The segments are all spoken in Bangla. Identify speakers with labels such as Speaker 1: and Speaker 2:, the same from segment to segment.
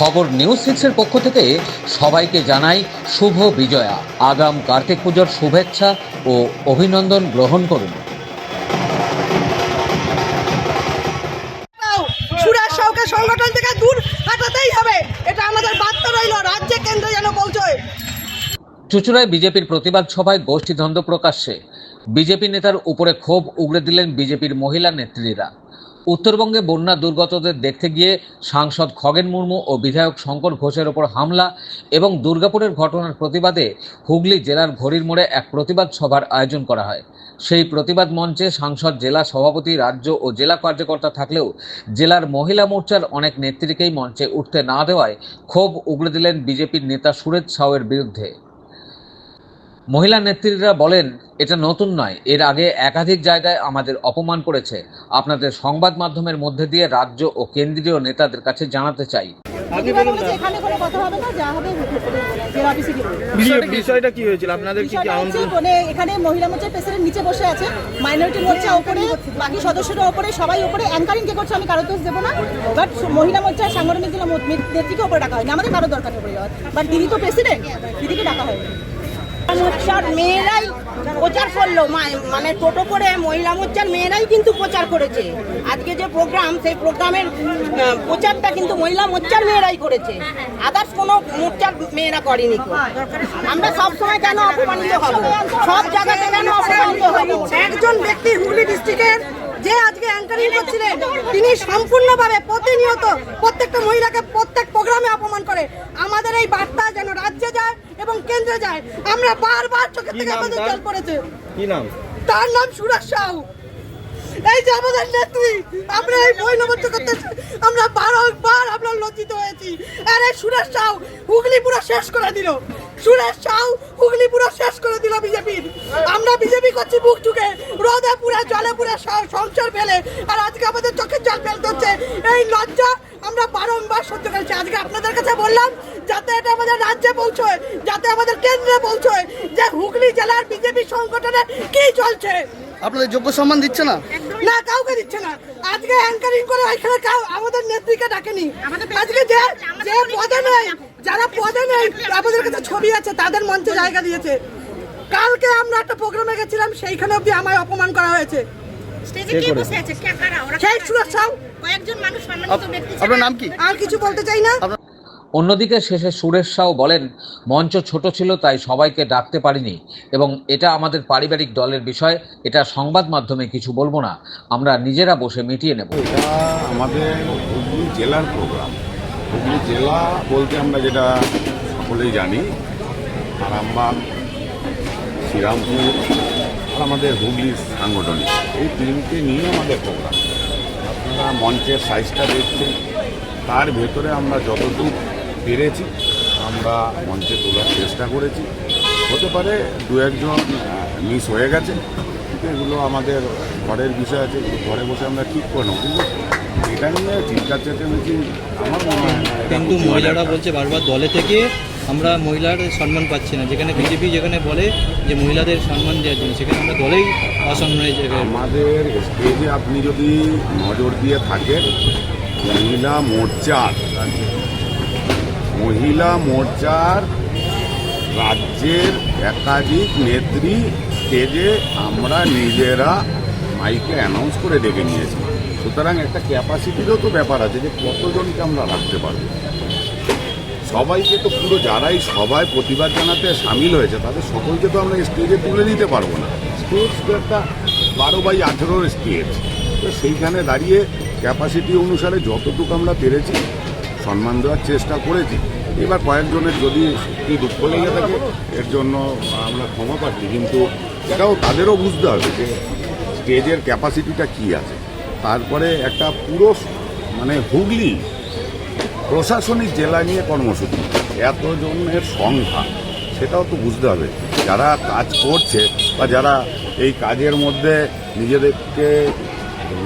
Speaker 1: খবর নিউজ সিক্সের পক্ষ থেকে সবাইকে জানাই শুভ বিজয়া। আগাম কার্তিক পুজোর শুভেচ্ছা ও অভিনন্দন গ্রহণ করুন।
Speaker 2: সংগঠন থেকে দূর হাঁটাতেই হবে। এটা আমাদের বার্তা রইল রাজ্যে কেন্দ্র যেন পৌঁছয়।
Speaker 1: চুচুড়ায় বিজেপির প্রতিবাদ সভায় গোষ্ঠীদ্বন্দ্ব প্রকাশ্যে। বিজেপি নেতার উপরে ক্ষোভ উগড়ে দিলেন বিজেপির মহিলা নেত্রীরা। উত্তরবঙ্গে বন্যা দুর্গতদের দেখতে গিয়ে সাংসদ খগেন মুর্মু ও বিধায়ক শঙ্কর ঘোষের ওপর হামলা এবং দুর্গাপুরের ঘটনার প্রতিবাদে হুগলি জেলার ঘড়ির মোড়ে এক প্রতিবাদ সভার আয়োজন করা হয়। সেই প্রতিবাদ মঞ্চে সাংসদ, জেলা সভাপতি, রাজ্য ও জেলা কার্যকর্তা থাকলেও জেলার মহিলা মোর্চার অনেক নেত্রীকেই মঞ্চে উঠতে না দেওয়ায় ক্ষোভ উগড়ে দিলেন বিজেপির নেতা সুরেশ সাউয়ের বিরুদ্ধে। মহিলা নেত্রীরা বলেন এটা নতুন নয়। এর আগে একাধিক জায়গায় আমাদের অপমান করেছে। আপনাদের সংবাদ মাধ্যমের মধ্যে দিয়ে রাজ্য ও কেন্দ্রীয় নেতাদের কাছে জানাতে চাই।
Speaker 2: এখানে কোনো কথা হবে না। যা হবে জেলা অফিসে কি বলব
Speaker 3: বিষয়- বিষয়টা কি হয়েছিল? আপনাদের কি কি
Speaker 2: বিষয়টা হচ্ছে
Speaker 3: আমন্ত্রণ?
Speaker 2: মানে এখানে মহিলা মোর্চার প্রেসিডেন্ট নিচে বসে আছে। মাইনরিটি মোর্চা ওপরে বাকি সদস্যরা ওপরে সবাই ওপরে। অ্যাঙ্কারিং কে করছে আমি কারও দোষ দেবো না। বাট মহিলা মোর্চার সাংগঠনিক জেলা মো- নেত্রীকে ওপরে ডাকা হয়নি। আমাদের কারও দরকার নেই যাওয়ার। বাট দিদি তো প্রেসিডেন্ট দিদিকে ডাকা হয়নি।
Speaker 4: মোর্চার মেয়েরাই প্রচার করল। মানে টোটো করে মহিলা মোর্চার মেয়েরাই কিন্তু প্রচার করেছে। আজকে যে প্রোগ্রাম, সেই প্রোগ্রামের প্রচারটা কিন্তু মহিলা মোর্চার মেয়েরাই করেছে। আদার্স কোনো মোর্চার মেয়েরা করেনি আমরা সব সময় কেন অপমানিত হব? সব জায়গাতে কেন অপমানিত হব?
Speaker 2: একজন ব্যক্তি হুগলি ডিস্ট্রিক্টের যে আজকে অ্যাঙ্কারিং করছিলেন তিনি সম্পূর্ণভাবে প্রতিনিয়ত প্রত্যেকটা মহিলাকে প্রত্যেক প্রোগ্রামে অপমান করে। আমাদের এই বার্তা যেন রাজ্যে যায় এবং কেন্দ্রে যায়। আমরা বারবার চোখের থেকে আমাদের
Speaker 3: তার?
Speaker 2: জল পড়েছে।
Speaker 3: কি নাম?
Speaker 2: তার নাম সুরেশ সাউ এই যে আমাদের নেত্রী আমরা এই মহিলা মোর্চা করতে আমরা বারবার আমরা লজ্জিত হয়েছি। আর এই সুরেশ সাউ হুগলি পুরো শেষ করে দিল। সুরেশ সাউ হুগলি পুরো শেষ করে দিল বিজেপির আমরা বিজেপি করছি বুক টুকে রোদে পুরে জলে পুরে সংসার ফেলে আর আজকে আমাদের চোখের জল ফেলতে হচ্ছে। এই লজ্জা আমরা বারংবার সহ্য করেছি। আজকে আপনাদের কাছে বললাম যাতে এটা আমাদের রাজ্যে পৌঁছয় যাতে আমাদের কেন্দ্রে পৌঁছয় যে হুগলি জেলার বিজেপি সংগঠনে কি চলছে।
Speaker 5: আপনাদের যোগ্য সম্মান দিচ্ছে না?
Speaker 2: না কাউকে দিচ্ছে না। আজকে অ্যাঙ্কারিং করে এখানে কাউ আমাদের নেত্রীকে ডাকেনি। আজকে যে যে পদে নেই যারা পদে নেই আমাদের কাছে ছবি আছে তাদের মঞ্চে জায়গা দিয়েছে। কালকে আমরা একটা প্রোগ্রামে গেছিলাম সেইখানে অব্দি আমায় অপমান করা হয়েছে। আর কিছু বলতে চাই না।
Speaker 1: অন্যদিকে শেষে সুরেশ সাউ বলেন মঞ্চ ছোট ছিল তাই সবাইকে ডাকতে পারিনি। এবং এটা আমাদের পারিবারিক দলের বিষয় এটা সংবাদ মাধ্যমে কিছু বলব না। আমরা নিজেরা বসে মিটিয়ে নেব।
Speaker 6: এটা আমাদের জেলার প্রোগ্রাম। হুগলি জেলা বলতে আমরা যেটা সকলেই জানি, আরামবাগ, শ্রীরামপুর, আর আমাদের হুগলি সাংগঠনিক। এই তিনটে নিয়ে আমাদের প্রোগ্রাম আপনারা মঞ্চের সাইজটা দেখছেন, তার ভেতরে আমরা যতটুকু পেরেছি, আমরা মঞ্চে তোলার চেষ্টা করেছি। হতে পারে দু একজন মিস হয়ে গেছে কিন্তু এগুলো আমাদের ঘরের বিষয় আছে এগুলো ঘরে বসে আমরা ঠিক করে নেব। কিন্তু এটা নিয়ে চিৎকার চেঁচামেচি আমার মনে হয় না
Speaker 7: কিন্তু মহিলারা বলছে বারবার দলে থেকে আমরা মহিলার সম্মান পাচ্ছি না। যেখানে বিজেপি যেখানে বলে যে মহিলাদের সম্মান দেওয়ার জন্য সেখানে আমরা দলেই অসম্মানের জায়গায়
Speaker 6: আমাদের স্টেজে আপনি যদি নজর দিয়ে থাকেন মহিলা মোর্চার মহিলা মোর্চার রাজ্যের একাধিক নেত্রী স্টেজে আমরা নিজেরা মাইকে অ্যানাউন্স করে ডেকে নিয়েছি। সুতরাং একটা ক্যাপাসিটিরও তো ব্যাপার আছে যে কতজনকে আমরা রাখতে পারব। সবাইকে তো পুরো যারাই সবাই প্রতিবাদ জানাতে সামিল হয়েছে, তাদের সকলকে তো আমরা স্টেজে তুলে দিতে পারব না। স্টেজ তো একটা বারো বাই আঠেরোর স্টেজ তো সেইখানে দাঁড়িয়ে ক্যাপাসিটি অনুসারে যতটুকু আমরা পেরেছি, সম্মান দেওয়ার চেষ্টা করেছি। এবার কয়েকজনের যদি সত্যি দুঃখ লেগে থাকে, এর জন্য আমরা ক্ষমা পাচ্ছি কিন্তু এটাও তাদেরও বুঝতে হবে যে স্টেজের ক্যাপাসিটিটা কী আছে। তারপরে একটা পুরো মানে হুগলি প্রশাসনিক জেলা নিয়ে কর্মসূচি। এতজনের সংখ্যা, সেটাও তো বুঝতে হবে। যারা কাজ করছে বা যারা এই কাজের মধ্যে নিজেদেরকে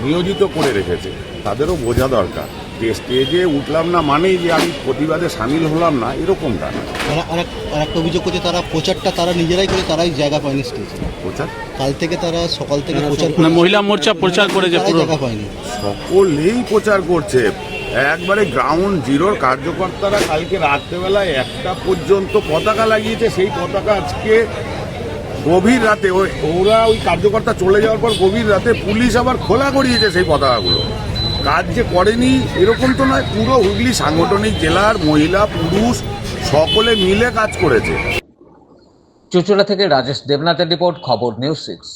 Speaker 6: নিয়োজিত করে রেখেছে, তাদেরও বোঝা দরকার। যে স্টেজে উঠলাম না মানেই যে আমি প্রতিবাদে সামিল হলাম না এরকমটা না।
Speaker 5: তারা আরেক আরেকটা অভিযোগ করছে তারা প্রচারটা তারা নিজেরাই করে তারাই জায়গা পায়নি স্টেজে
Speaker 6: প্রচার?
Speaker 5: কাল থেকে তারা সকাল থেকে প্রচার
Speaker 8: মহিলা মোর্চা প্রচার করেছে
Speaker 5: তারাই
Speaker 8: পুরো।
Speaker 5: জায়গা পায়নি।
Speaker 6: সকলেই প্রচার করছে। একবারে গ্রাউন্ড জিরোর কার্যকর্তারা কালকে রাত্রেবেলায় একটা পর্যন্ত পতাকা লাগিয়েছে সেই পতাকা আজকে গভীর রাতে। ওই- ওরা ওই কার্যকর্তা চলে যাওয়ার পর গভীর রাতে পুলিশ আবার খোলা করিয়েছে সেই পতাকাগুলো। কাজ যে করেনি, এরকম তো নয়, পুরো হুগলি সাংগঠনিক জেলার মহিলা, পুরুষ, সকলে মিলে কাজ করেছে।
Speaker 1: চুচুড়া থেকে রাজেশ দেবনাথের রিপোর্ট, খবর নিউজ সিক্স।